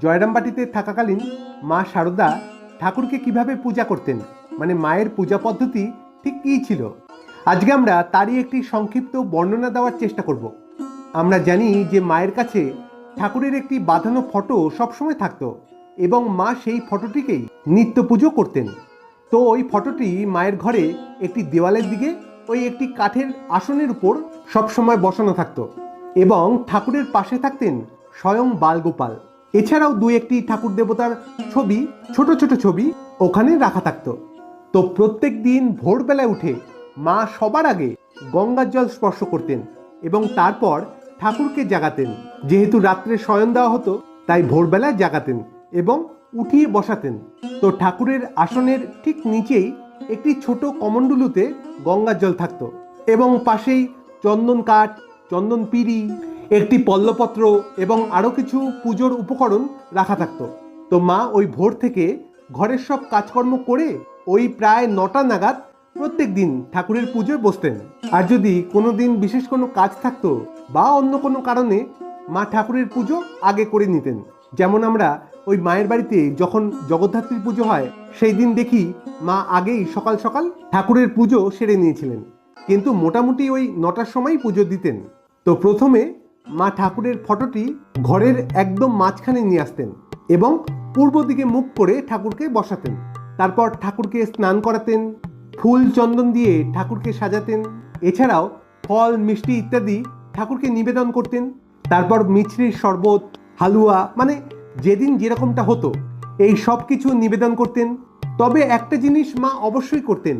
জয়রামবাটিতে থাকাকালীন মা শারদা ঠাকুরকে কীভাবে পূজা করতেন? মানে মায়ের পূজা পদ্ধতি ঠিক কী ছিল? আজকে আমরা তারই একটি সংক্ষিপ্ত বর্ণনা দেওয়ার চেষ্টা করব। আমরা জানি যে মায়ের কাছে ঠাকুরের একটি বাঁধানো ফটো সবসময় থাকতো এবং মা সেই ফটোটিকেই নিত্য পুজো করতেন। তো ওই ফটোটি মায়ের ঘরে একটি দেওয়ালের দিকে, ওই একটি কাঠের আসনের উপর সবসময় বসানো থাকতো এবং ঠাকুরের পাশে থাকতেন স্বয়ং বালগোপাল। এছাড়াও দু একটি ঠাকুর দেবতার ছবি, ছোট ছোট ছবি ওখানে রাখা থাকতো। তো প্রত্যেক দিন ভোরবেলায় উঠে মা সবার আগে গঙ্গার জল স্পর্শ করতেন এবং তারপর ঠাকুরকে জাগাতেন। যেহেতু রাত্রে শয়ন দেওয়া হতো, তাই ভোরবেলায় জাগাতেন এবং উঠিয়ে বসাতেন। তো ঠাকুরের আসনের ঠিক নিচেই একটি ছোট কমণ্ডলুতে গঙ্গার জল থাকতো এবং পাশেই চন্দন কাঠ, চন্দন পিড়ি একটি পল্লপত্র এবং আরও কিছু পুজোর উপকরণ রাখা থাকতো। তো মা ওই ভোর থেকে ঘরের সব কাজকর্ম করে ওই প্রায় নটা নাগাদ প্রত্যেক দিন ঠাকুরের পুজোয় বসতেন। আর যদি কোনো দিন বিশেষ কোনো কাজ থাকতো বা অন্য কোনো কারণে মা ঠাকুরের পুজো আগে করে নিতেন। যেমন আমরা ওই মায়ের বাড়িতে যখন জগদ্ধাত্রীর পুজো হয়, সেই দিন দেখি মা আগেই সকাল সকাল ঠাকুরের পুজো সেরে নিয়েছিলেন। কিন্তু মোটামুটি ওই নটার সময় পুজো দিতেন। তো প্রথমে মা ঠাকুরের ফটোটি ঘরের একদম মাঝখানে নিয়ে আসতেন এবং পূর্ব দিকে মুখ করে ঠাকুরকে বসাতেন। তারপর ঠাকুরকে স্নান করাতেন, ফুল চন্দন দিয়ে ঠাকুরকে সাজাতেন। এছাড়াও ফল, মিষ্টি ইত্যাদি ঠাকুরকে নিবেদন করতেন। তারপর মিছরির শরবত, হালুয়া মানে যেদিন যেরকমটা হতো, এই সব কিছু নিবেদন করতেন। তবে একটা জিনিস মা অবশ্যই করতেন,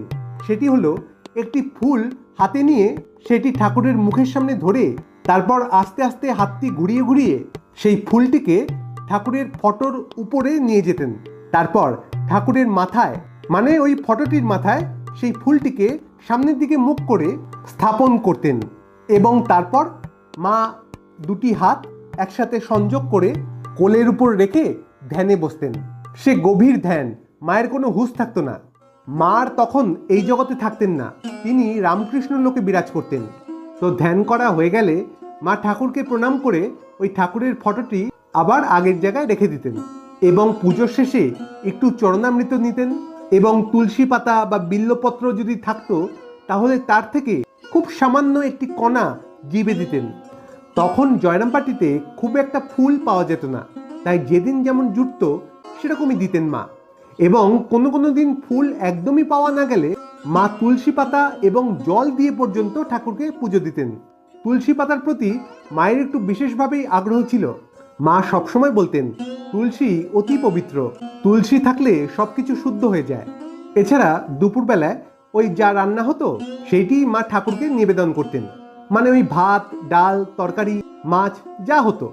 সেটি হলো একটি ফুল হাতে নিয়ে সেটি ঠাকুরের মুখের সামনে ধরে তারপর আস্তে আস্তে হাতটি ঘুরিয়ে ঘুরিয়ে সেই ফুলটিকে ঠাকুরের ফটোর উপরে নিয়ে যেতেন। তারপর ঠাকুরের মাথায় মানে ওই ফটোটির মাথায় সেই ফুলটিকে সামনের দিকে মুখ করে স্থাপন করতেন এবং তারপর মা দুটি হাত একসাথে সংযোগ করে কোলের উপর রেখে ধ্যানে বসতেন। সে গভীর ধ্যান, মায়ের কোনো হুঁশ থাকতো না। মার তখন এই জগতে থাকতেন না। তিনি রামকৃষ্ণ লোকে বিরাজ করতেন। তো ধ্যান করা হয়ে গেলে মা ঠাকুরকে প্রণাম করে ওই ঠাকুরের ফটোটি আবার আগের জায়গায় রেখে দিতেন এবং পুজোর শেষে একটু চরণামৃত নিতেন এবং তুলসী পাতা বা বিল্লপত্র যদি থাকতো, তাহলে তার থেকে খুব সামান্য একটি কণা জিবে দিতেন। তখন জয়রামপাটিতে খুব একটা ফুল পাওয়া যেত না, তাই যেদিন যেমন জুটতো, সেরকমই দিতেন মা। এবং কোনো কোনো দিন ফুল একদমই পাওয়া না গেলে মা তুলসী পাতা এবং জল দিয়ে পর্যন্ত ঠাকুরকে পুজো দিতেন। তুলসী পাতার প্রতি মায়ের একটু বিশেষভাবেই আগ্রহ ছিল। মা সবসময় বলতেন, তুলসী অতি পবিত্র। তুলসী থাকলে সব কিছু শুদ্ধ হয়ে যায়। এছাড়া দুপুরবেলায় ওই যা রান্না হতো, সেইটি মা ঠাকুরকে নিবেদন করতেন। মানে ওই ভাত, ডাল, তরকারি, মাছ, যা হতো।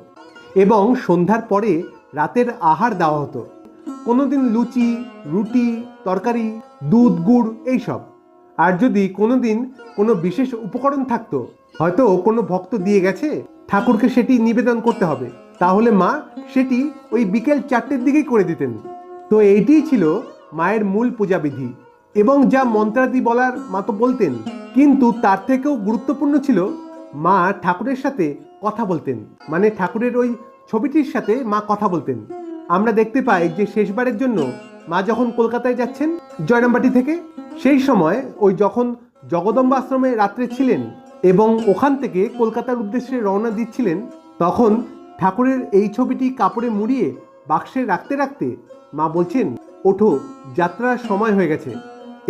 এবং সন্ধ্যার পরে রাতের আহার দেওয়া হতো। কোনোদিন লুচি, রুটি, তরকারি, দুধ, গুড় এইসব। আর যদি কোনোদিন কোনো বিশেষ উপকরণ থাকতো, হয়তো কোনো ভক্ত দিয়ে গেছে, ঠাকুরকে সেটি নিবেদন করতে হবে। তাহলে মা সেটি ওই বিকেল চারটের দিকেই করে দিতেন। তো এইটিই ছিল মায়ের মূল পূজাবিধি। এবং যা মন্ত্রাদি বলার মা তো বলতেন, কিন্তু তার থেকেও গুরুত্বপূর্ণ ছিল মা ঠাকুরের সাথে কথা বলতেন। মানে ঠাকুরের ওই ছবিটির সাথে মা কথা বলতেন। আমরা দেখতে পাই যে শেষবারের জন্য মা যখন কলকাতায় যাচ্ছেন জয়রামবাটি থেকে, সেই সময় ওই যখন জগদম্বা আশ্রমে রাত্রে ছিলেন এবং ওখান থেকে কলকাতার উদ্দেশ্যে রওনা দিচ্ছিলেন, তখন ঠাকুরের এই ছবিটি কাপড়ে মুড়িয়ে বাক্সে রাখতে রাখতে মা বলছেন, ওঠো, যাত্রার সময় হয়ে গেছে।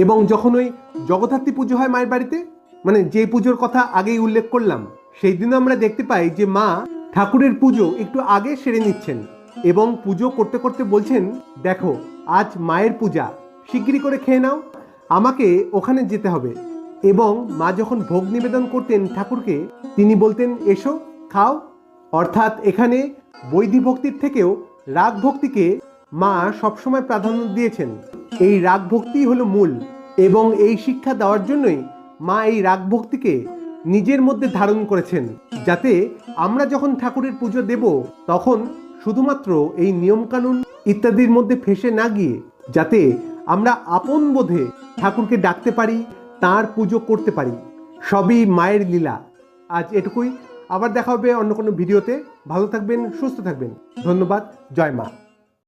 এবং যখন ওই জগদ্ধাত্রী পুজো হয় মায়ের বাড়িতে মানে যে পুজোর কথা আগেই উল্লেখ করলাম, সেই দিনও আমরা দেখতে পাই যে মা ঠাকুরের পুজো একটু আগে সেরে নিচ্ছেন। এবং পুজো করতে করতে বলছেন, দেখো, আজ মায়ের পূজা, শিগগিরই করে খেয়ে নাও, আমাকে ওখানে যেতে হবে। এবং মা যখন ভোগ নিবেদন করতেন ঠাকুরকে, তিনি বলতেন, এসো, খাও। অর্থাৎ এখানে বৈধি ভক্তির থেকেও রাগ ভক্তিকে মা সবসময় প্রাধান্য দিয়েছেন। এই রাগ ভক্তিই হলো মূল এবং এই শিক্ষা দেওয়ার জন্যই মা এই রাগ ভক্তিকে নিজের মধ্যে ধারণ করেছেন। যাতে আমরা যখন ঠাকুরের পুজো দেব, তখন শুধুমাত্র এই নিয়মকানুন ইত্যাদির মধ্যে ফেসে না গিয়ে যাতে আমরা আপন বোধে ঠাকুরকে ডাকতে পারি, তার পুজো করতে পারি। সবই মায়ের লীলা। আজ এটুকুই। আবার দেখা হবে অন্য কোনো ভিডিওতে। ভালো থাকবেন, সুস্থ থাকবেন। ধন্যবাদ। জয় মা।